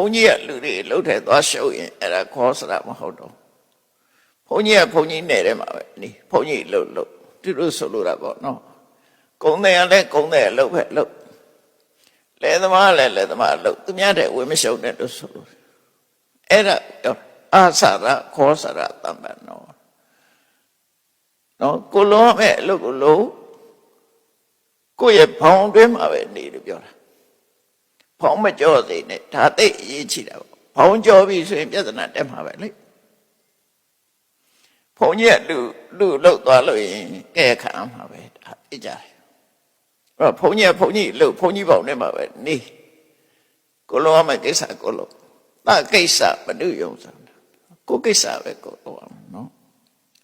ုန်းကြီးကလူတွေလှုပ်ထဲသွားရှုပ်ရင်အဲ့ဒါခေါ်စရာမဟုတ်တော့ဘုန်းကြီးကဘုန်းကြီးနယ်ထဲမှာပဲနီးဘုန်းကြီးလှုပ်လှုပ်သူတို့ဆိုလိုတာပေါ့နော်ကုံတယ်ကလည်းကုံတယ်လှုပ်ပဲလှုပ်လဲသမားလည်းလဲသမားလှုပ်သူများတဲ့ဝေမရှုံနဲ့လို့ဆိုလို့အဲ့ဒါအာသရခေါ်စရာတမ္ပန်နော်နော်ကိုလုံးမဲ့အလုပ်ကိုလုံးကိုယ့်ရဲ့ဘောင်တွင်းမှာပဲနေလို့ပြောတာ ဘောင်မကြော့သေးနဲ့ဒါသိအရေးကြီးတာပေါ့ဘောင်ကြော့ပြီဆိုရင်ပြဿနာတက်မှာပဲလေဘုံကြီးကလူလူလှုပ်သွားလို့ရင်ကဲခံမှာပဲဒါသိကြတယ်အဲ့တော့ဘုံကြီးကဘုံကြီးလှုပ်ဘုံကြီးဘောင်ထဲမှာပဲနေကိုလုံးမဲ့ကိစ္စကိုလုံးဒါကိစ္စမနုယုံဆိုတာကိုကိစ္စပဲကိုလုံးအောင်နော်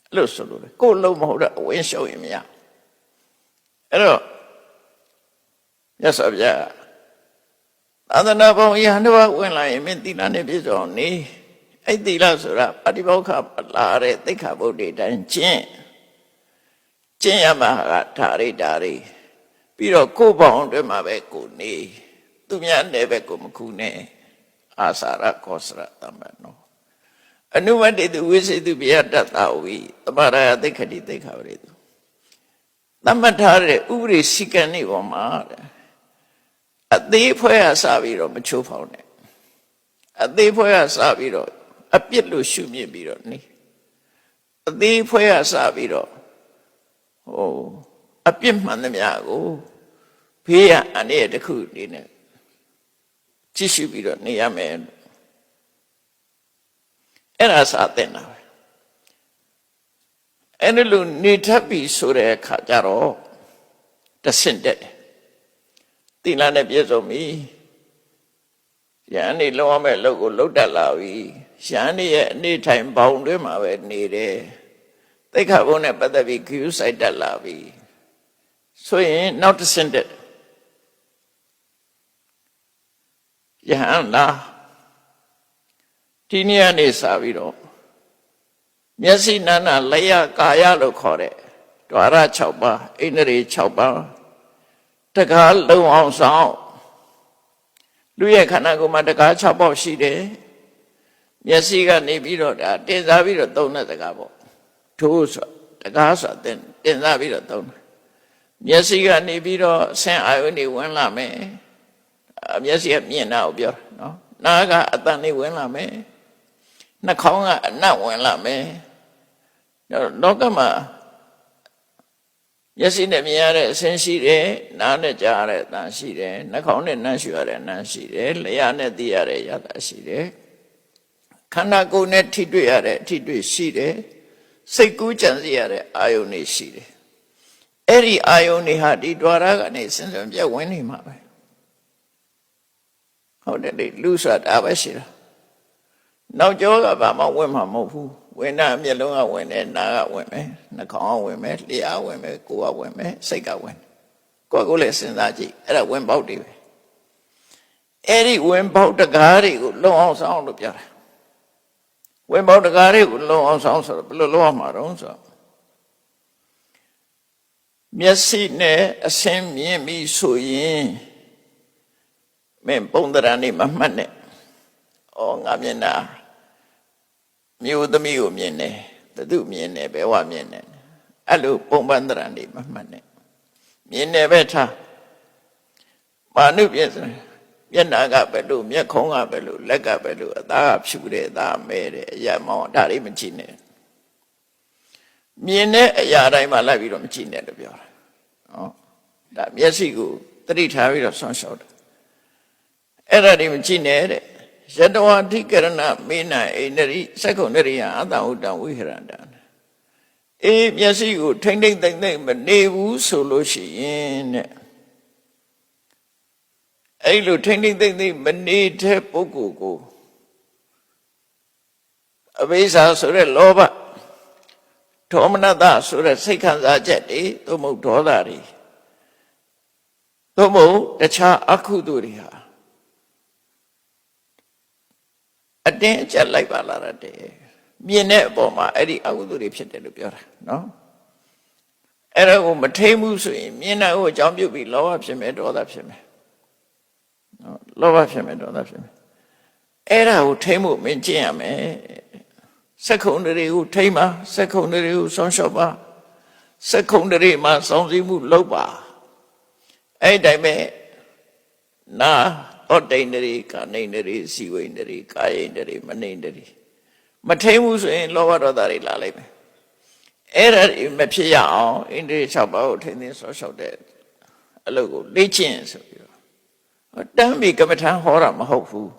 အဲ့လိုဆိုလို့လေကိုလုံးမဟုတ်တော့အဝင်းရှုံရင်မရအဲ့တော့မြတ်စွာဘုရား သာသနာပေါင်းယဟန်တော်ဝင်လာရင်မင်းသီလနဲ့ပြည့်စုံအောင်နေအဲ့သီလဆိုတာပฏิဘောခလာတဲ့သိက္ခာပုဒ်တွေတိုင်းကျင့်ကျင့်ရမှာကဓာရိဓာရိပြီးတော့ကိုယ်ပေါင်းအတွင်းမှာပဲကိုနေသူများနဲ့ပဲကိုမခုနဲ့အာစာရကောစရတမ္ပနောအနုမတေသူဝိစေတုပြယတ္တတာဝိတမရယသိက္ခတိသိက္ခာပရိတုသတ်မှတ်ထားတဲ့ဥပဒေစည်းကမ်းတွေပေါ်မှာတဲ့ အသေးဖွဲရစပြီးတော့မချိုးဖောက်နဲ့အသေးဖွဲရစပြီးတော့အပြစ်လို့ရှုမြင်ပြီးတော့နေအသေးဖွဲရစပြီးတော့ဟိုအပြစ်မှန်သမျှကိုဖေးရအနေနဲ့တစ်ခုအနေနဲ့ကြည့်ရှုပြီးတော့နေရမယ်အဲ့ဒါစာသင်တာပဲအဲ့ဒီလိုနေထပ်ပြီဆိုတဲ့အခါကျတော့တဆင့်တက်တယ် သီလနဲ့ပြည့်စုံပြီရဟန်းနေလုံးဝမဲ့လောက်ကိုလှုပ်တက်လာပြီရဟန်းနေရဲ့အနေထိုင်ပေါင်းတွင်းမှာပဲနေတယ်သိက္ခာပုဒ်နဲ့ပတ်သက်ပြီးခ ्यू ဆိုင်တက်လာပြီဆိုရင်နောက်တစ်ဆင့်တက်ယဟန်လာဒီနေ့ကနေစပြီးတော့မျက်စိနာနာလျာကာယလို့ခေါ်တဲ့ဓဝရ6ပါးအိန္ဒြေ6ပါး တကားလုံအောင်ဆောင်လူရဲ့ခန္ဓာကိုယ်မှာတကား6ပေါက်ရှိတယ်မျက်စိကနေပြီးတော့ဒါတင်စားပြီးတော့သုံးတဲ့တကားပေါ့ထိုးဆိုတကားဆိုတင်တင်စားပြီးတော့သုံးတယ်မျက်စိကနေပြီးတော့ဆင်းအာယုန်တွေဝင်လာမယ်မျက်စိကမြင်တာကိုပြောတာနော်နားကအတန်တွေဝင်လာမယ်နှာခေါင်းကအနတ်ဝင်လာမယ်လောကမှာ မျက်စိနဲ့မြင်ရတဲ့အဆင်းရှိတယ်နားနဲ့ကြားရတဲ့အတန်ရှိတယ်နှာခေါင်းနဲ့နှမ်းရှူရတဲ့အနံ့ရှိတယ်လျှာနဲ့သိရတဲ့ရတာရှိတယ်ခန္ဓာကိုယ်နဲ့ထိတွေ့ရတဲ့အထိတွေ့ရှိတယ်စိတ်ကူးကြံစည်ရတဲ့အာယုန်တွေရှိတယ်အဲ့ဒီအာယုန်တွေဟာဒီ द्वार ကနေစဉ်စဉ်ပြတ်ဝင်နေမှာပဲဟုတ်တယ်လေလူဆိုတာပဲရှိတာနောက်ကျောကဘာမှဝင်မှာမဟုတ်ဘူး ဝင်တာမျက်လုံးကဝင်တယ်နားကဝင်မယ်နှာခေါင်းကဝင်မယ်လျှာဝင်မယ်ကိုယ်ကဝင်မယ်စိတ်ကဝင်ကိုယ်ကိုယ်လည်းစဉ်းစားကြည့်အဲ့ဒါဝင်ပေါက်တွေပဲအဲ့ဒီဝင်ပေါက်တကားတွေကိုလုံအောင်ဆောင်လို့ပြောတာဝင်ပေါက်တကားတွေကိုလုံအောင်ဆောင်ဆိုတော့ဘယ်လိုလုပ်ရမှာတော့ဆိုတော့မျက်စိနဲ့အဆင်းမြင်ပြီဆိုရင်မင်းပုံတရံနေမမှတ်နဲ့။အော်ငါမျက်နှာ မျိုးသမီးကိုမြင်တယ်ဘသူမြင်တယ်ဘယ်ဝမြင်တယ်အဲ့လိုပုံပန်းတရံနေမမှတ်နဲ့မြင်တယ်ပဲထားမာနုပြည့်စမျက်နှာကပဲလို့မျက်ခုံးကပဲလို့လက်ကပဲလို့အသားကဖြူတယ်အသားမဲတယ်အရာမောင်းဒါတွေမကြည့်နဲ့မြင်တဲ့အရာတိုင်းမှာလိုက်ပြီးတော့မကြည့်နဲ့လို့ပြောတာဟောဒါမျက်စိကိုတတိထားပြီးတော့ဆွမ်းလျှောက်တယ်အဲ့ဒါတွေမကြည့်နဲ့တဲ့ ယတဝတိကရဏမေနအိန္ဒရိသက္ကုဏရိယအတ္တဟုတ်တံဝိဟရန္တအေးမျက်စိကိုထိမ့်ထိမ့်သိမ့်သိမ့်မနေဘူးဆိုလို့ရှိရင်တဲ့အဲ့လိုထိမ့်ထိမ့်သိမ့်သိမ့်မနေတဲ့ပုဂ္ဂိုလ်ကိုအဘိဇာဆိုတဲ့လောဘဒေါမနတဆိုတဲ့စိတ်ခံစားချက်တွေသို့မဟုတ်ဒေါသတွေသို့မဟုတ်တခြားအကုသိုလ်တွေဟာအ တင်းအကျပ်လိုက်ပါလာတယ်မြင်တဲ့အပေါ်မှာအဲ့ဒီအကုသိုလ်တွေဖြစ်တယ်လို့ပြောတာနော်အဲ့ဒါကိုမထိမ့်ဘူးဆိုရင်မြင်တဲ့ကိုအကြောင်းပြုပြီးလောဘဖြစ်မယ်ဒေါသဖြစ်မယ်နော်လောဘဖြစ်မယ်ဒေါသဖြစ်မယ်အဲ့ဒါကိုထိမ့်ဖို့မင်းကျင့်ရမယ်စက္ခုံတွေကိုထိမ့်ပါစက္ခုံတွေကိုဆောင်းလျှော့ပါစက္ခုံတွေမှာစောင့်စည်းမှုလုပ်ပါအဲ့ဒီတိုင်းပဲနာ တော့တိန်တွေကနေတွေစီဝိန်တွေကာယိန်တွေမနေတွေမထိမ့်ဘူးဆိုရင်လောဘဒေါသတွေလာလိမ့်မယ်အဲ့ဒါတွေမဖြစ်ရအောင်အိန္ဒြေ6ပါးကိုထိန်းသိမ်းဆော့ရှောက်တဲ့အလုပ်ကိုလေ့ကျင့်ဆိုပြီးတော့တမ်းပြီကမ္မထံဟောတာမဟုတ်ဘူး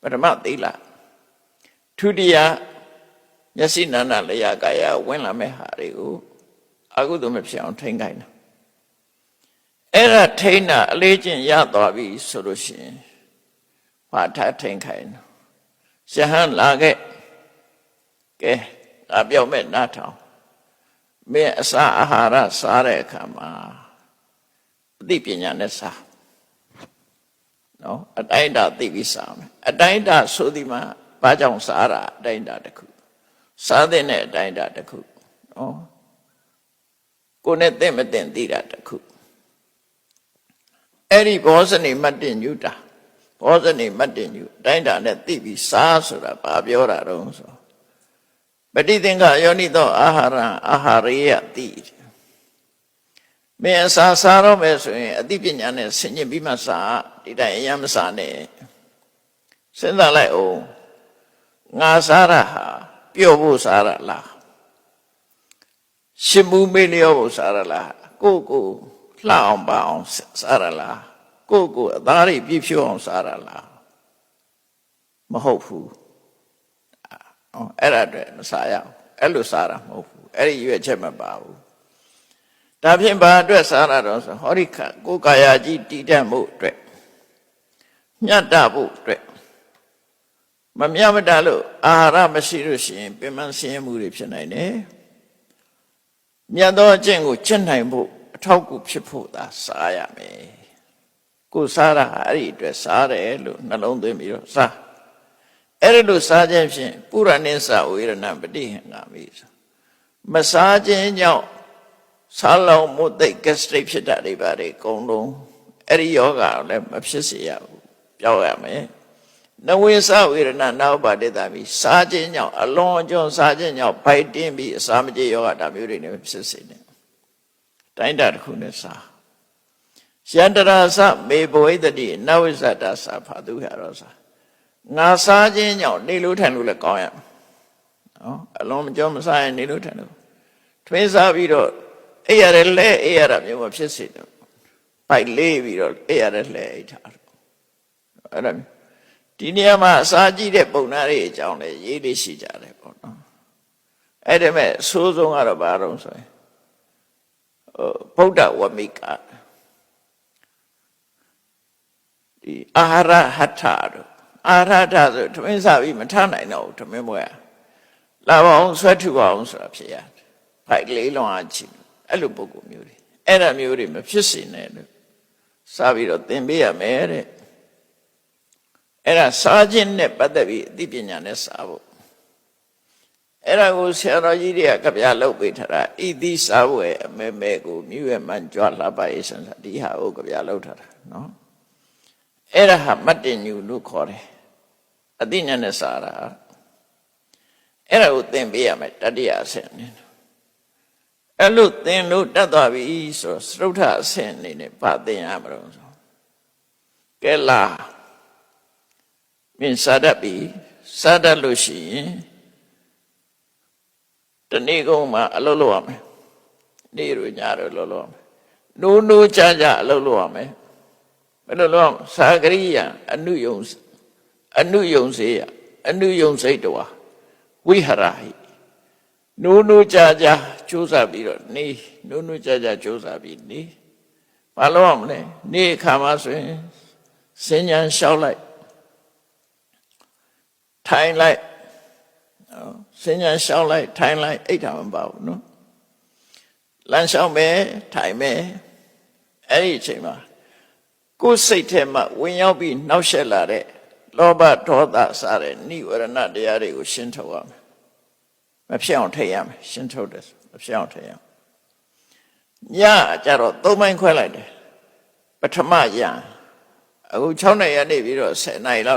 ပထမသီလဒုတိယမျက်စိနာနာလျာကာယဝင်လာမဲ့ဟာတွေကိုအကုသိုလ်မဖြစ်အောင်ထိန်းခိုင်းတာ အဲ့ဒါထိန်းတာအလေးကျင့်ရသွားပြီဆိုလို့ရှိရင်ဘာထားထိန်းခိုင်းတာရှဟန်လာခဲ့ကဲငါပြောမဲ့နားထောင်မင်းအစာအာဟာရစားတဲ့အခါမှာအသိပညာနဲ့စားနော်အတိုင်းအတာသိပြီးစားမယ်အတိုင်းအတာဆိုဒီမှာဘာကြောင့်စားတာအတိုင်းအတာတစ်ခုစားတဲ့အတိုင်းအတာတစ်ခုနော်ကိုယ်နဲ့သိမသိသိတာတစ်ခု အဲ့ဒီဘောဇနေမတ်တင်ညူတာဘောဇနေမတ်တင်ညူအတိုင်းအတာနဲ့သိပြီးစားဆိုတာဘာပြောတာတော့ဆိုပဋိသင်္ခယောနိသောအာဟာရအာဟာရိယတိမင်းအစာစားတော့မယ်ဆိုရင်အသိပညာနဲ့ဆင်ញင်ပြီးမှစားဒီတိုင်းအရင်မစားနဲ့စဉ်းစားလိုက်အောင်ငါစားရဟာပျော့ဖို့စားရလားရှင်မှုမေးလျော့ဖို့စားရလားကိုကို လှအောင်ပါအောင်စားရလားကိုကိုအသားတွေပြည့်ဖြိုးအောင်စားရလားမဟုတ်ဘူးอ๋อအဲ့ဒါအတွက်မစားရအောင်အဲ့လိုစားတာမဟုတ်ဘူးအဲ့ဒီရွက်ချက်မပါဘူးဒါဖြင့်ဘာအတွက်စားရတော့ဆိုဟောဒီခကိုယ်ကာယကြီးတည်တတ်မှုအတွက်မြတ်တဖို့အတွက်မမြတ်မတလို့အာဟာရမရှိလို့ရှိရင်ပင်မဆင်းရဲမှုတွေဖြစ်နိုင်တယ်မြတ်သောအကျင့်ကိုကျင့်နိုင်ဖို့ အထောက်အကူဖြစ်ဖို့သာစားရမယ်ကိုယ်စားတာအဲ့ဒီအတွက်စားတယ်လို့နှလုံးသွင်းပြီးတော့စားအဲ့ဒီလိုစားခြင်းဖြင့်ပုရဏိသဝေရဏပฏิဟင်္ဂမိဆိုမစားခြင်းကြောင့်စားလောင်မှုသိဂက်စထရစ်ဖြစ်တာတွေပါတွေအကုန်လုံးအဲ့ဒီယောဂါလည်းမဖြစ်စေရဘူးပြောက်ရမယ်နဝိသဝေရဏနောက်ပါတိတာပြီးစားခြင်းကြောင့်အလွန်အကျွံစားခြင်းကြောင့်ဖိုက်တင်းပြီးအစာမကြေယောဂဒါမျိုးတွေနဲ့ဖြစ်စေတယ် တိုင်းတာတစ်ခုနဲ့စားယန္တရာသမေဘဝိတ္တိနဝိသတာသာဖာသူရရောစားငါစားခြင်းကြောင့်နေလို့ထိုင်လို့လည်းကောင်းရမယ်နော်အလုံးမကြောမစားရင်နေလို့ထိုင်လို့ထွေးစားပြီးတော့အိပ်ရတယ်လဲအိပ်ရတာမျိုးမဖြစ်စေတော့ပိုက်လေးပြီးတော့အိပ်ရတယ်လဲအိပ်ထားတော့အဲ့ဒါဒီနေရာမှာအစာကြည့်တဲ့ပုံနာတွေအကြောင်းလည်းရေးလေးရှိကြတယ်ပေါ့နော်အဲ့ဒါမဲ့အဆိုးဆုံးကတော့ဘာတော့ဆိုရင်ဟို ဗုဒ္ဓဝမိကဒီအာဟာရဟထတို့အာရထဆိုထမင်းစားပြီးမထနိုင်တော့ဘူးထမင်းပွဲလာပါအောင်ဆွဲထုပါအောင်ဆိုတာဖြစ်ရတယ်ဖိုက်လေးလုံးအချီအဲ့လိုပုံကူမျိုးတွေအဲ့ဒါမျိုးတွေမဖြစ်စေနဲ့လို့စားပြီးတော့သင်ပေးရမယ်တဲ့အဲ့ဒါစားခြင်းနဲ့ပတ်သက်ပြီးအသိပညာနဲ့စားဖို့ အဲ့ဒါကိုဆရာတော်ကြီးတွေကကြပြလုပ်ပေးထားတာဣတိစားဝဲအမဲမဲကိုမြွေမှန်ကြွလှပရေးဆန်စာဒီဟာကိုကြပြလုပ်ထားတာနော်အဲ့ဒါဟာမတ်တင်ညူလို့ခေါ်တယ်အသိဉာဏ်နဲ့စားတာအဲ့ဒါကိုသင်ပေးရမယ်တတိယအဆင့်အနေနဲ့အဲ့လိုသင်လို့တတ်သွားပြီဆိုစရုထအဆင့်အနေနဲ့ဗာသင်ရမှာတော့ဆိုကဲလာမင်းစားတတ်ပြီစားတတ်လို့ရှိရင်တ နေ့ကုန်မှာအလုပ်လုပ်ရမယ်နေ့ရညရလုပ်လုပ်ရမယ်နိုးနိုးကြကြအလုပ်လုပ်ရမယ်ဘယ်လိုလုပ်သာကရိယာအနုယုံအနုယုံစေယအနုယုံစိတ်တော်ဝိဟရဟိနိုးနိုးကြကြကြိုးစားပြီးတော့နေနိုးနိုးကြကြကြိုးစားပြီးနေဘာလို့ရမလဲနေခါမှဆိုရင်စဉ္ညာလျှောက်လိုက်ထိုင်လိုက် စဉ္ညာလျှောက်လိုက်ထိုင်လိုက်အိတ်တာမပါဘူးနော်လမ်းလျှောက်မယ်ထိုင်မယ်အဲ့ဒီအချိန်မှာကိုယ်စိတ်ထဲမှာဝင်ရောက်ပြီးနှောက်ယှက်လာတဲ့လောဘဒေါသစတဲ့နိဝရဏတရားတွေကိုရှင်းထုတ်ရမယ်မဖြစ်အောင်ထိတ်ရမယ်ရှင်းထုတ်တယ်မဖြစ်အောင်ထိတ်ရမယ်ညကြတော့သုံးပိုင်းခွဲလိုက်တယ်ပထမရအခု6နှစ်ရနေပြီးတော့10နိုင်လောက်